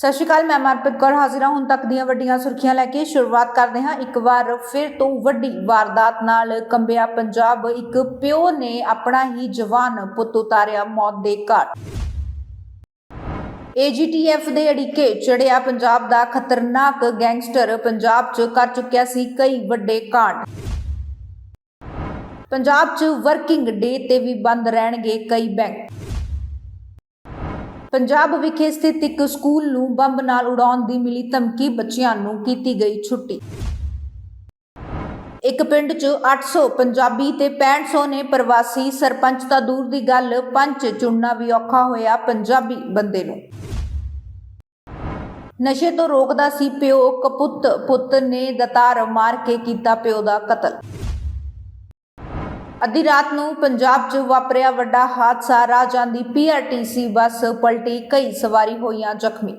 ਸਤਿ ਸ਼੍ਰੀ ਅਕਾਲ, ਮੈਂ ਮਨਪ੍ਰੀਤ ਕੌਰ ਹਾਜ਼ਰ ਹਾਂ। ਹੁਣ ਤੱਕ ਦੀਆਂ ਵੱਡੀਆਂ ਸੁਰਖੀਆਂ ਲੈ ਕੇ ਸ਼ੁਰੂਆਤ ਕਰਦੇ ਹਾਂ। ਇੱਕ ਵਾਰ ਫਿਰ ਤੋਂ ਵੱਡੀ ਵਾਰਦਾਤ ਨਾਲ ਕੰਬਿਆ ਪੰਜਾਬ। ਇੱਕ ਪਿਓ ਨੇ ਆਪਣਾ ਹੀ ਜਵਾਨ ਪੁੱਤ ਉਤਾਰਿਆ ਮੌਤ ਦੇ ਘਾਟ। ਏਜੀਟੀਐਫ ਦੇ ਅੜਿੱਕੇ ਚੜਿਆ ਪੰਜਾਬ ਦਾ ਖਤਰਨਾਕ ਗੈਂਗਸਟਰ। ਪੰਜਾਬ 'ਚ ਕਰ ਚੁੱਕਿਆ ਸੀ ਕਈ ਵੱਡੇ ਕਾਂਡ। ਪੰਜਾਬ 'ਚ ਵਰਕਿੰਗ ਡੇ ਤੇ ਵੀ ਬੰਦ ਰਹਿਣਗੇ ਕਈ ਬੈਂਕ। ਪੰਜਾਬ ਵਿਖੇ ਸਥਿਤ ਇੱਕ ਸਕੂਲ ਨੂੰ ਬੰਬ ਨਾਲ ਉਡਾਉਣ ਦੀ ਮਿਲੀ ਧਮਕੀ ਬੱਚਿਆਂ ਨੂੰ ਕੀਤੀ ਗਈ ਛੁੱਟੀ। ਇੱਕ ਪਿੰਡ 'ਚ 800 ਪੰਜਾਬੀ ਤੇ 6500 ਨੇ ਪ੍ਰਵਾਸੀ ਸਰਪੰਚ ਤਾਂ ਦੂਰ ਦੀ ਗੱਲ ਪੰਚ ਚੁਣਨਾ ਵੀ ਔਖਾ ਹੋਇਆ ਪੰਜਾਬੀ ਬੰਦੇ ਨੂੰ। ਨਸ਼ੇ ਤੋਂ ਰੋਕਦਾ ਸੀ ਪਿਓ, ਕਪੁੱਤ ਪੁੱਤ ਨੇ ਦਤਾਰ ਮਾਰ ਕੇ ਕੀਤਾ ਪਿਓ ਦਾ ਕਤਲ। ਅੱਧੀ ਰਾਤ ਨੂੰ ਪੰਜਾਬ 'ਚ ਵਾਪਰਿਆ ਵੱਡਾ ਹਾਦਸਾ ਰਾਹ ਜਾਂਦੀ ਪੀਆਰਟੀਸੀ ਬੱਸ ਪਲਟੀ, ਕਈ ਸਵਾਰੀ ਹੋਈਆਂ ਜ਼ਖਮੀ।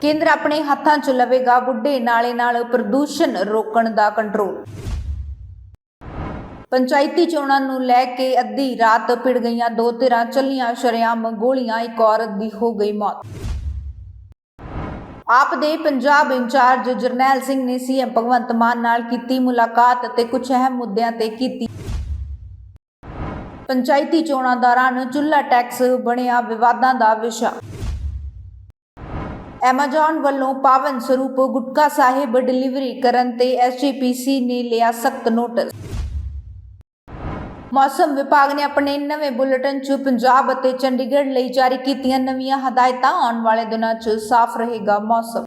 ਕੇਂਦਰ ਆਪਣੇ ਹੱਥਾਂ 'ਚ ਲਵੇਗਾ ਬੁੱਢੇ ਨਾਲੇ ਨਾਲ ਪ੍ਰਦੂਸ਼ਣ ਰੋਕਣ ਦਾ ਕੰਟਰੋਲ। ਪੰਚਾਇਤੀ ਚੋਣਾਂ ਨੂੰ ਲੈ ਕੇ ਅੱਧੀ ਰਾਤ ਪਿੜ ਗਈਆਂ ਦੋ ਧਿਰਾਂ, ਚੱਲੀਆਂ ਸ਼ਰੇਆਮ ਗੋਲੀਆਂ, ਇੱਕ ਔਰਤ ਦੀ ਹੋ ਗਈ ਮੌਤ। ਆਪ ਦੇ ਪੰਜਾਬ ਇੰਚਾਰਜ ਜਰਨੈਲ ਸਿੰਘ ਨੇ ਸੀਐਮ ਭਗਵੰਤ ਮਾਨ ਨਾਲ ਕੀਤੀ ਮੁਲਾਕਾਤ ਅਤੇ ਕੁਝ ਅਹਿਮ ਮੁੱਦਿਆਂ ਤੇ ਕੀਤੀ। ਪੰਚਾਇਤੀ ਚੋਣਾਂ ਦੌਰਾਨ ਚੁੱਲ੍ਹਾ ਟੈਕਸ ਬਣਿਆ ਵਿਵਾਦਾਂ ਦਾ ਵਿਸ਼ਾ। ਐਮਾਜ਼ਨ ਵੱਲੋਂ ਪਾਵਨ ਸਰੂਪ ਗੁਟਕਾ ਸਾਹਿਬ ਡਿਲੀਵਰੀ ਕਰਨ ਤੇ ਐਸਜੀਪੀਸੀ ਨੇ ਲਿਆ ਸਖਤ ਨੋਟਿਸ। ਮੌਸਮ ਵਿਭਾਗ ਨੇ ਆਪਣੇ ਨਵੇਂ ਬੁਲੇਟਿਨ 'ਚ ਪੰਜਾਬ ਅਤੇ ਚੰਡੀਗੜ੍ਹ ਲਈ ਜਾਰੀ ਕੀਤੀਆਂ ਨਵੀਆਂ ਹਦਾਇਤਾਂ ਆਉਣ ਵਾਲੇ ਦਿਨਾਂ 'ਚ ਸਾਫ਼ ਰਹੇਗਾ ਮੌਸਮ।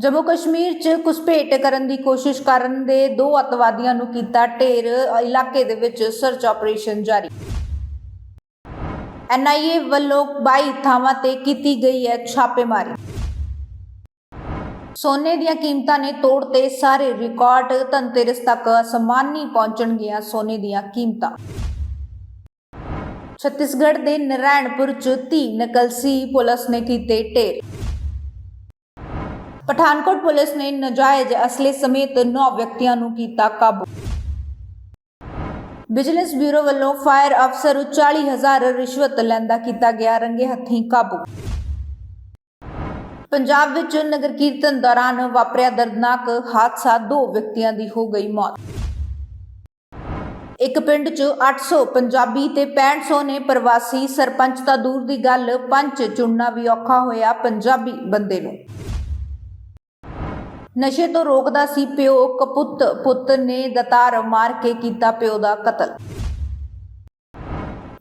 ਜੰਮੂ ਕਸ਼ਮੀਰ 'ਚ ਘੁਸਪੈਠ ਕਰਨ ਦੀ ਕੋਸ਼ਿਸ਼ ਕਰਨ ਦੇ ਦੋ ਅਤਵਾਦੀਆਂ ਨੂੰ ਕੀਤਾ ਢੇਰ, ਇਲਾਕੇ ਦੇ ਵਿੱਚ ਸਰਚ ਆਪਰੇਸ਼ਨ ਜਾਰੀ। ਐਨਆਈਏ ਵੱਲੋਂ 22 ਥਾਵਾਂ ਤੇ ਕੀਤੀ ਗਈ ਹੈ ਛਾਪੇਮਾਰੀ। ਸੋਨੇ ਦੀਆਂ ਕੀਮਤਾਂ ਨੇ ਤੋੜ ਤੇ ਸਾਰੇ ਰਿਕਾਰਡ, ਧਨਤੇਰਸ ਤੱਕ ਅਸਮਾਨੀ ਪਹੁੰਚਣਗੀਆਂ ਸੋਨੇ ਦੀਆਂ ਕੀਮਤਾਂ। ਛੱਤੀਸਗੜ੍ਹ ਦੇ ਨਰਾਇਣਪੁਰ ਚ ਧੀ ਨਕਲਸੀ ਪੁਲਿਸ ਨੇ ਕੀਤੇ ਢੇਰ। ਪਠਾਨਕੋਟ ਪੁਲਿਸ ਨੇ ਨਜਾਇਜ਼ ਅਸਲੇ ਸਮੇਤ 9 ਵਿਅਕਤੀਆਂ ਨੂੰ ਕੀਤਾ ਕਾਬੂ। ਵਿਜੀਲੈਂਸ ਬਿਊਰੋ ਵੱਲੋਂ ਫਾਇਰ ਅਫਸਰ 40000 ਰਿਸ਼ਵਤ ਲੈਂਦਾ ਕੀਤਾ ਗਿਆ ਰੰਗੇ ਹੱਥੀਂ ਕਾਬੂ। ਪੰਜਾਬ ਵਿੱਚ ਨਗਰ ਕੀਰਤਨ ਦੌਰਾਨ ਵਾਪਰਿਆ ਦਰਦਨਾਕ ਹਾਦਸਾ ਦੋ ਵਿਅਕਤੀਆਂ ਦੀ ਹੋ ਗਈ ਮੌਤ। ਇੱਕ ਪਿੰਡ 'ਚ 800 ਪੰਜਾਬੀ ਤੇ 6500 ਨੇ ਪ੍ਰਵਾਸੀ ਸਰਪੰਚ ਤਾਂ ਦੂਰ ਦੀ ਗੱਲ ਪੰਚ ਚੁਣਨਾ ਵੀ ਔਖਾ ਹੋਇਆ ਪੰਜਾਬੀ ਬੰਦੇ ਨੂੰ। ਨਸ਼ੇ ਤੋਂ ਰੋਕਦਾ ਸੀ ਪਿਓ, ਕਪੁੱਤ ਪੁੱਤ ਨੇ ਦਤਾਰ ਮਾਰ ਕੇ ਕੀਤਾ ਪਿਓ ਦਾ ਕਤਲ।